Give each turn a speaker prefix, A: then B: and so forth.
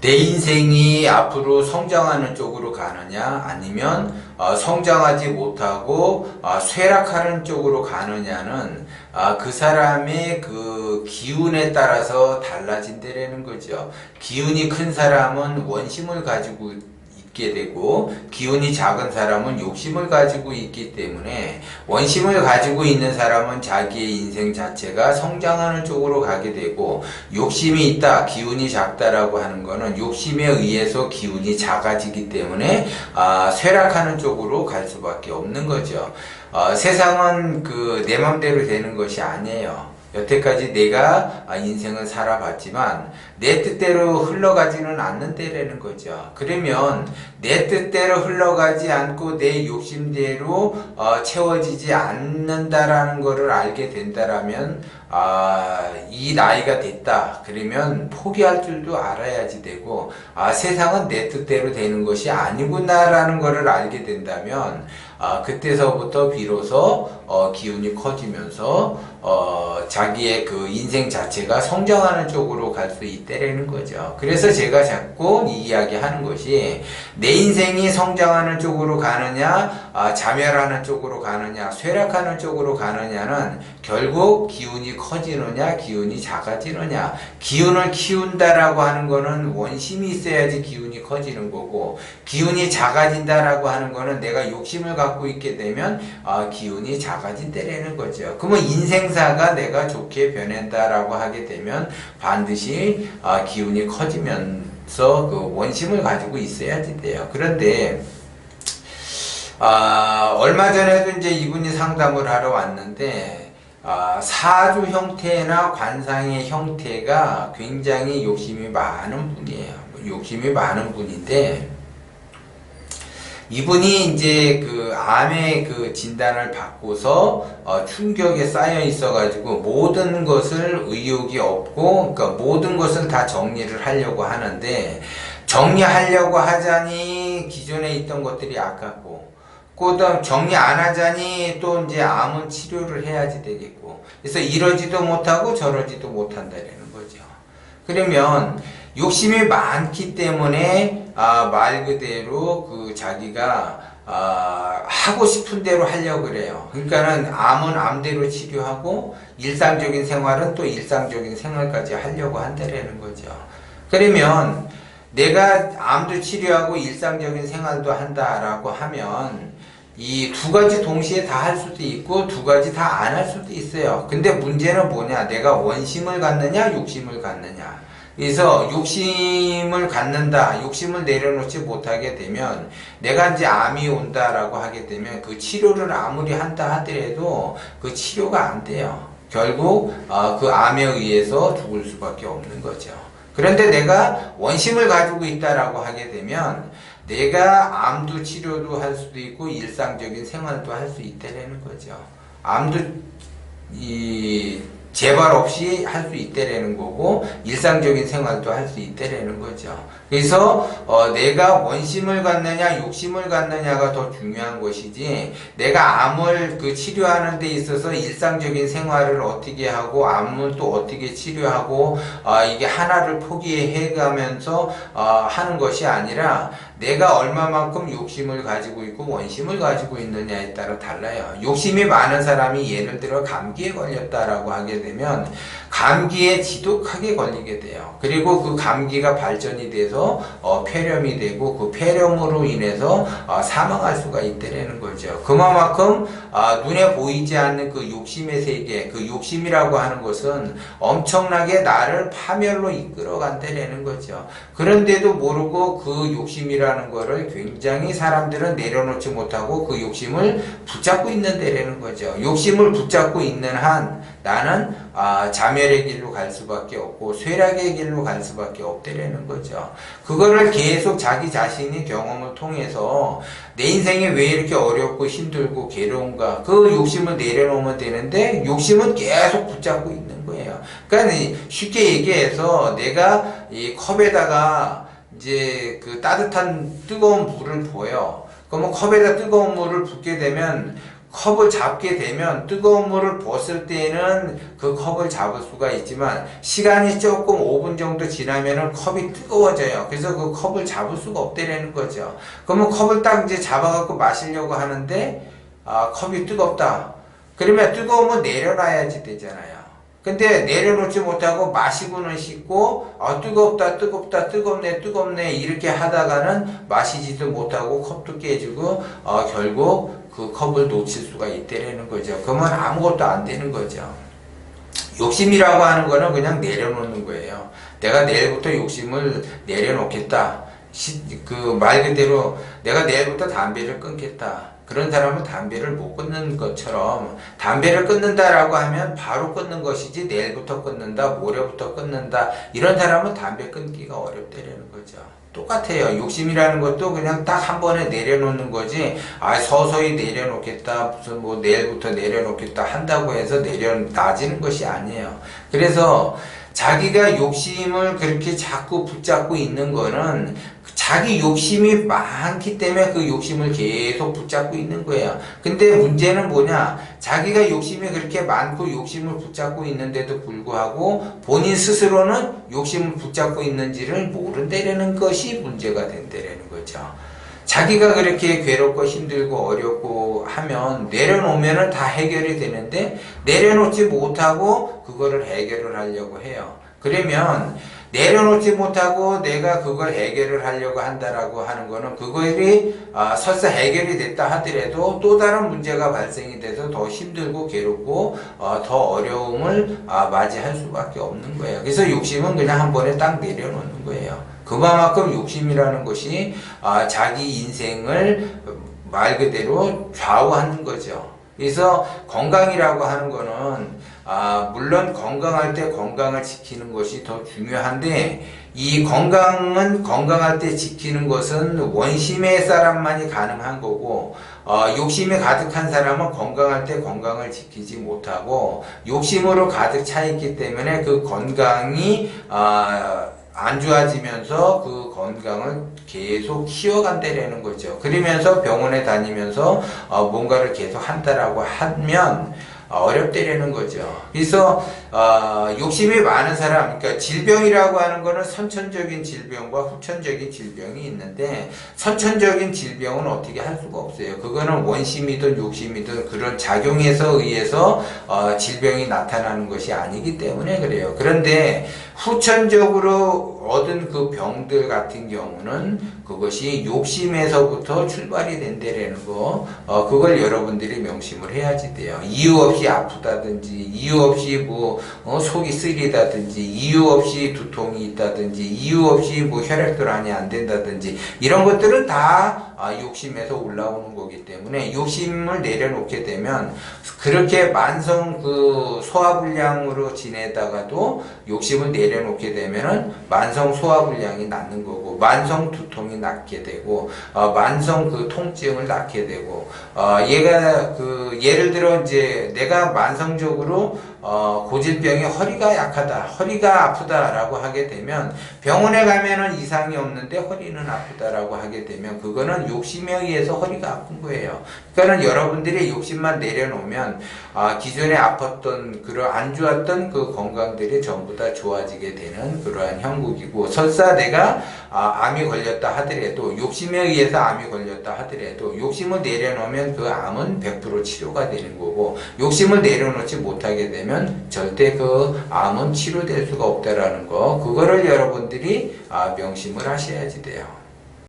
A: 내 인생이 앞으로 성장하는 쪽으로 가느냐 아니면 어, 성장하지 못하고 어, 쇠락하는 쪽으로 가느냐는 아, 그 사람의 그 기운에 따라서 달라진다라는 거죠. 기운이 큰 사람은 원심을 가지고 있게 되고 기운이 작은 사람은 욕심을 가지고 있기 때문에 원심을 가지고 있는 사람은 자기의 인생 자체가 성장하는 쪽으로 가게 되고 욕심이 있다 기운이 작다라고 하는 거는 욕심에 의해서 기운이 작아지기 때문에 아, 쇠락하는 쪽으로 갈 수밖에 없는 거죠. 어, 세상은 그 내 맘대로 되는 것이 아니에요. 여태까지 내가 아, 인생을 살아봤지만 내 뜻대로 흘러가지는 않는다라는 거죠. 그러면 내 뜻대로 흘러가지 않고 내 욕심대로 어, 채워지지 않는다라는 것을 알게 된다라면 아, 이 나이가 됐다. 그러면 포기할 줄도 알아야지 되고 아, 세상은 내 뜻대로 되는 것이 아니구나라는 것을 알게 된다면 아, 그때서부터 비로소 어, 기운이 커지면서 어, 자기의 그 인생 자체가 성장하는 쪽으로 갈 수 있다 라는 거죠. 그래서 제가 자꾸 이 이야기 하는 것이 내 인생이 성장하는 쪽으로 가느냐, 아, 자멸하는 쪽으로 가느냐, 쇠락하는 쪽으로 가느냐는 결국 기운이 커지느냐, 기운이 작아지느냐, 기운을 키운다라고 하는 거는 원심이 있어야지 기운이 커지는 거고, 기운이 작아진다라고 하는 거는 내가 욕심을 갖고 있게 되면 아, 기운이 작아진다라는 거죠. 그러면 인생사가 내가 좋게 변한다라고 하게 되면 반드시 아, 기운이 커지면서 그 원심을 가지고 있어야지 돼요. 그런데 아, 얼마 전에도 이제 이분이 상담을 하러 왔는데 아, 사주 형태나 관상의 형태가 굉장히 욕심이 많은 분이에요. 욕심이 많은 분인데 이분이 이제 그 암의 그 진단을 받고서 어, 충격에 쌓여 있어가지고 모든 것을 의욕이 없고 그러니까 모든 것을 다 정리를 하려고 하는데 정리하려고 하자니 기존에 있던 것들이 아깝고 그 다음 정리 안 하자니 또 이제 암은 치료를 해야지 되겠고 그래서 이러지도 못하고 저러지도 못한다라는 거죠. 그러면 욕심이 많기 때문에 아, 말 그대로 그 자기가 아, 하고 싶은 대로 하려고 그래요. 그러니까는 암은 암대로 치료하고 일상적인 생활은 또 일상적인 생활까지 하려고 한다라는 거죠. 그러면 내가 암도 치료하고 일상적인 생활도 한다라고 하면 이 두 가지 동시에 다 할 수도 있고 두 가지 다 안 할 수도 있어요. 근데 문제는 뭐냐? 내가 원심을 갖느냐, 욕심을 갖느냐. 그래서 욕심을 갖는다, 욕심을 내려놓지 못하게 되면 내가 이제 암이 온다라고 하게 되면 그 치료를 아무리 한다 하더라도 그 치료가 안 돼요. 결국 어, 그 암에 의해서 죽을 수밖에 없는 거죠. 그런데 내가 원심을 가지고 있다라고 하게 되면 내가 암도 치료도 할 수도 있고 일상적인 생활도 할 수 있다라는 거죠. 암도 이 재발 없이 할 수 있다라는 거고 일상적인 생활도 할 수 있다라는 거죠. 그래서 어, 내가 원심을 갖느냐 욕심을 갖느냐가 더 중요한 것이지 내가 암을 그 치료하는 데 있어서 일상적인 생활을 어떻게 하고 암을 또 어떻게 치료하고 어, 이게 하나를 포기해 가면서 어, 하는 것이 아니라 내가 얼마만큼 욕심을 가지고 있고 원심을 가지고 있느냐에 따라 달라요. 욕심이 많은 사람이 예를 들어 감기에 걸렸다라고 하게 되면 감기에 지독하게 걸리게 돼요. 그리고 그 감기가 발전이 돼서 어, 폐렴이 되고 그 폐렴으로 인해서 어, 사망할 수가 있다라는 거죠. 그만큼 아, 눈에 보이지 않는 그 욕심의 세계, 그 욕심이라고 하는 것은 엄청나게 나를 파멸로 이끌어간다라는 거죠. 그런데도 모르고 그 욕심이라는 거를 굉장히 사람들은 내려놓지 못하고 그 욕심을 붙잡고 있는데라는 거죠. 욕심을 붙잡고 있는 한 나는 아, 자멸의 길로 갈 수밖에 없고 쇠락의 길로 갈 수밖에 없다라는 거죠. 그거를 계속 자기 자신이 경험을 통해서 내 인생이 왜 이렇게 어렵고 힘들고 괴로운가 그 욕심을 내려놓으면 되는데 욕심은 계속 붙잡고 있는 거예요. 그러니까 쉽게 얘기해서 내가 이 컵에다가 이제 그 따뜻한 뜨거운 물을 부어요. 그러면 컵에다 뜨거운 물을 붓게 되면 컵을 잡게 되면 뜨거운 물을 벗을 때는 그 컵을 잡을 수가 있지만 시간이 조금 5분 정도 지나면은 컵이 뜨거워져요. 그래서 그 컵을 잡을 수가 없다라는 거죠. 그러면 컵을 딱 이제 잡아갖고 마시려고 하는데 아, 컵이 뜨겁다. 그러면 뜨거우면 내려놔야지 되잖아요. 근데 내려놓지 못하고 마시고는 싶고 아 뜨겁다 뜨겁다 뜨겁네 뜨겁네 이렇게 하다가는 마시지도 못하고 컵도 깨지고 어, 결국 그 컵을 놓칠 수가 있다라는 거죠. 그러면 아무것도 안 되는 거죠. 욕심이라고 하는 거는 그냥 내려놓는 거예요. 내가 내일부터 욕심을 내려놓겠다. 그 말 그대로 내가 내일부터 담배를 끊겠다. 그런 사람은 담배를 못 끊는 것처럼 담배를 끊는다라고 하면 바로 끊는 것이지 내일부터 끊는다, 모레부터 끊는다 이런 사람은 담배 끊기가 어렵다라는 거죠. 똑같아요. 욕심이라는 것도 그냥 딱 한 번에 내려놓는 거지. 아 서서히 내려놓겠다, 무슨 뭐 내일부터 내려놓겠다 한다고 해서 내려놔지는 것이 아니에요. 그래서 자기가 욕심을 그렇게 자꾸 붙잡고 있는 거는 자기 욕심이 많기 때문에 그 욕심을 계속 붙잡고 있는 거예요. 근데 문제는 뭐냐? 자기가 욕심이 그렇게 많고 욕심을 붙잡고 있는데도 불구하고 본인 스스로는 욕심을 붙잡고 있는지를 모른다라는 것이 문제가 된다라는 거죠. 자기가 그렇게 괴롭고 힘들고 어렵고 하면 내려놓으면 다 해결이 되는데 내려놓지 못하고 그거를 해결을 하려고 해요. 그러면 내려놓지 못하고 내가 그걸 해결을 하려고 한다라고 하는 거는 그것이 아, 설사 해결이 됐다 하더라도 또 다른 문제가 발생이 돼서 더 힘들고 괴롭고 어, 더 어려움을 아, 맞이할 수밖에 없는 거예요. 그래서 욕심은 그냥 한 번에 딱 내려놓는 거예요. 그만큼 욕심이라는 것이 아, 자기 인생을 말 그대로 좌우하는 거죠. 그래서 건강이라고 하는 거는 아, 물론 건강할 때 건강을 지키는 것이 더 중요한데 이 건강은 건강할 때 지키는 것은 원심의 사람만이 가능한 거고 어, 욕심이 가득한 사람은 건강할 때 건강을 지키지 못하고 욕심으로 가득 차 있기 때문에 그 건강이 아, 안 좋아지면서 그 건강을 계속 키워간다라는 거죠. 그러면서 병원에 다니면서 어, 뭔가를 계속 한다라고 하면 어렵다라는 거죠. 그래서 어, 욕심이 많은 사람, 그러니까 질병이라고 하는 거는 선천적인 질병과 후천적인 질병이 있는데 선천적인 질병은 어떻게 할 수가 없어요. 그거는 원심이든 욕심이든 그런 작용에서 의해서 어, 질병이 나타나는 것이 아니기 때문에 그래요. 그런데 후천적으로 얻은 그 병들 같은 경우는 그것이 욕심에서부터 출발이 된다라는 거, 어, 그걸 여러분들이 명심을 해야지 돼요. 이유 없이 아프다든지, 이유 없이 뭐, 어, 속이 쓰리다든지, 이유 없이 두통이 있다든지, 이유 없이 뭐 혈액순환이 안 된다든지, 이런 것들은 다 아, 욕심에서 올라오는 거기 때문에 욕심을 내려놓게 되면 그렇게 만성 그 소화불량으로 지내다가도 욕심을 내려놓게 되면은 만성 소화불량이 낫는 거고 만성 두통이 낫게 되고 어, 만성 그 통증을 낳게 되고 어, 얘가 그 예를 들어 이제 내가 만성적으로 어, 고질병이 허리가 약하다, 허리가 아프다라고 하게 되면 병원에 가면은 이상이 없는데 허리는 아프다라고 하게 되면 그거는 욕심에 의해서 허리가 아픈 거예요. 그러니까는 여러분들이 욕심만 내려놓으면 아, 기존에 아팠던 그런 안 좋았던 그 건강들이 전부 다 좋아지게 되는 그러한 형국이고 설사 내가 아, 암이 걸렸다 하더라도 욕심에 의해서 암이 걸렸다 하더라도 욕심을 내려놓으면 그 암은 100% 치료가 되는 거고 욕심을 내려놓지 못하게 되면 절대 그 암은 치료될 수가 없다라는 거 그거를 여러분들이 아, 명심을 하셔야지 돼요.